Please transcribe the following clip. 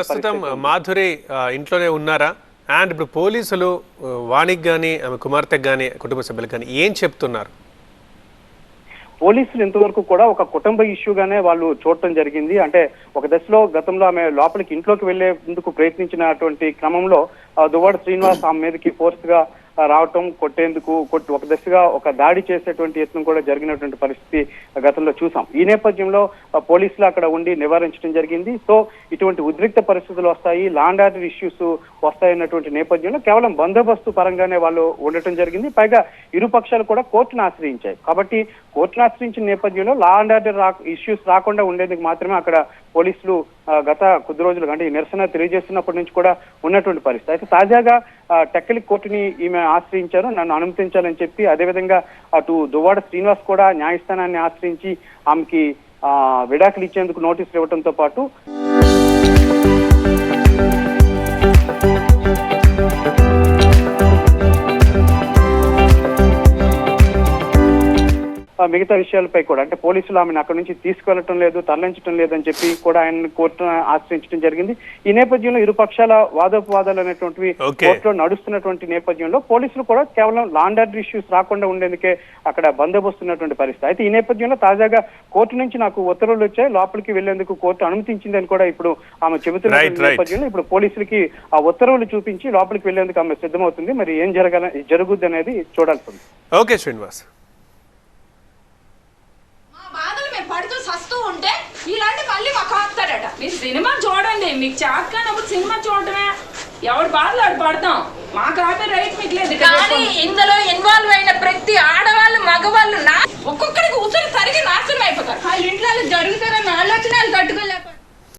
ప్రస్తుతం మాధురి ఇంట్లోనే ఉన్నారా? అండ్ ఇప్పుడు పోలీసులు వాణికి కానీ ఆమె కుమార్తెకి కానీ కుటుంబ సభ్యులకు కానీ ఏం చెప్తున్నారు? పోలీసులు ఇంతవరకు కూడా ఒక కుటుంబ ఇష్యూగానే వాళ్ళు చూడటం జరిగింది. అంటే ఒక దశలో గతంలో ఆమె లోపలికి ఇంట్లోకి వెళ్ళేందుకు ప్రయత్నించినటువంటి క్రమంలో దువ్వాడ శ్రీనివాస్ ఆమె మీదకి ఫోర్స్గా రావటం కొట్టేందుకు కొట్టి ఒక దశగా ఒక దాడి చేసేటువంటి యత్నం కూడా జరిగినటువంటి పరిస్థితి గతంలో చూసాం. ఈ నేపథ్యంలో పోలీసులు అక్కడ ఉండి నివారించడం జరిగింది. సో ఇటువంటి ఉద్రిక్త పరిస్థితులు వస్తాయి లాండ్ ఆర్డర్ ఇష్యూస్ వస్తాయన్నటువంటి నేపథ్యంలో కేవలం బందోబస్తు పరంగానే వాళ్ళు ఉండటం జరిగింది. పైగా ఇరు పక్షాలు కూడా కోర్టును ఆశ్రయించాయి. కాబట్టి కోర్టును ఆశ్రయించిన నేపథ్యంలో లా అండ్ ఆర్డర్ రా ఇష్యూస్ రాకుండా ఉండేందుకు మాత్రమే అక్కడ పోలీసులు గత కొద్ది రోజులుగా అంటే ఈ నిరసన తెలియజేస్తున్నప్పటి నుంచి కూడా ఉన్నటువంటి పరిస్థితి. అయితే తాజాగా టెక్కలి కోర్టుని ఈమె ఆశ్రయించారు నన్ను అనుమతించాలని చెప్పి అదేవిధంగా అటు దువ్వాడ శ్రీనివాస్ కూడా న్యాయస్థానాన్ని ఆశ్రయించి ఆమెకి ఆ, విడాకులు ఇచ్చేందుకు నోటీసులు ఇవ్వడంతో పాటు మిగతా విషయాలపై కూడా అంటే పోలీసులు ఆమెను అక్కడి నుంచి తీసుకెళ్ళటం లేదు తరలించడం లేదని చెప్పి కూడా ఆయన కోర్టును ఆశ్రయించడం జరిగింది. ఈ నేపథ్యంలో ఇరు పక్షాల వాదోపవాదాలు అనేటువంటివి. కోర్టులో నడుస్తున్నటువంటి నేపథ్యంలో పోలీసులు కూడా కేవలం లాండ్ ఆర్డర్ ఇష్యూస్ రాకుండా ఉండేందుకే అక్కడ బందోబస్తు ఉన్నటువంటి పరిస్థితి. అయితే ఈ నేపథ్యంలో తాజాగా కోర్టు నుంచి నాకు ఉత్తర్వులు వచ్చాయి. లోపలికి వెళ్ళేందుకు కోర్టు అనుమతించిందని కూడా ఇప్పుడు ఆమె చెబుతున్న. నేపథ్యంలో ఇప్పుడు పోలీసులకి ఆ ఉత్తర్వులు చూపించి లోపలికి వెళ్ళేందుకు ఆమె సిద్ధమవుతుంది. మరి ఏం జరగాల జరుగుద్ది అనేది చూడాల్సి ఉంది. ఓకే శ్రీనివాస్ మా బాధలు మేము పడుతూ సస్తూ ఉంటే ఇలాంటి మళ్ళీ మాకు ఆపుతారట మీరు సినిమా చూడండి మీకు చేత కానప్పుడు సినిమా చూడటమే. ఎవరి బాధలు ఆడు పడతాం. మాకు ఆపే రైట్ మీకు లేదు కానీ. ఇందులో ఇన్వాల్వ్ అయిన ప్రతి ఆడవాళ్ళు మగవాళ్ళు నా ఒక్కొక్కడికి ఉసురు సరిగి నాశనం అయిపోతారు. వాళ్ళ ఇంట్లో జరుగుతారన్న ఆలోచన వాళ్ళు తట్టుకోలేకపోతారు